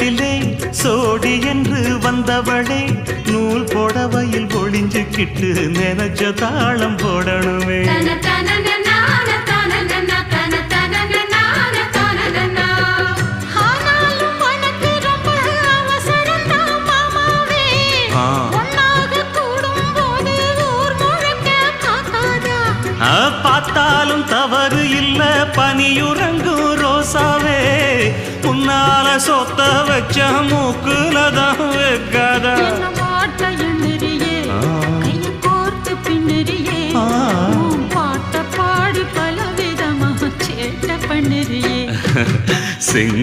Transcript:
பக்கத்திலே சோடி என்று வந்தவளே நூல் புடவையில் ஒளிஞ்சுக்கிட்டு நினைச்ச தாளம் போடணுமே. தன தனன நான தனனன சொத்த வச்ச மூக்குல தான் வைக்காதா பாடி பல விதமா சேட்டை பண்ணுறியே?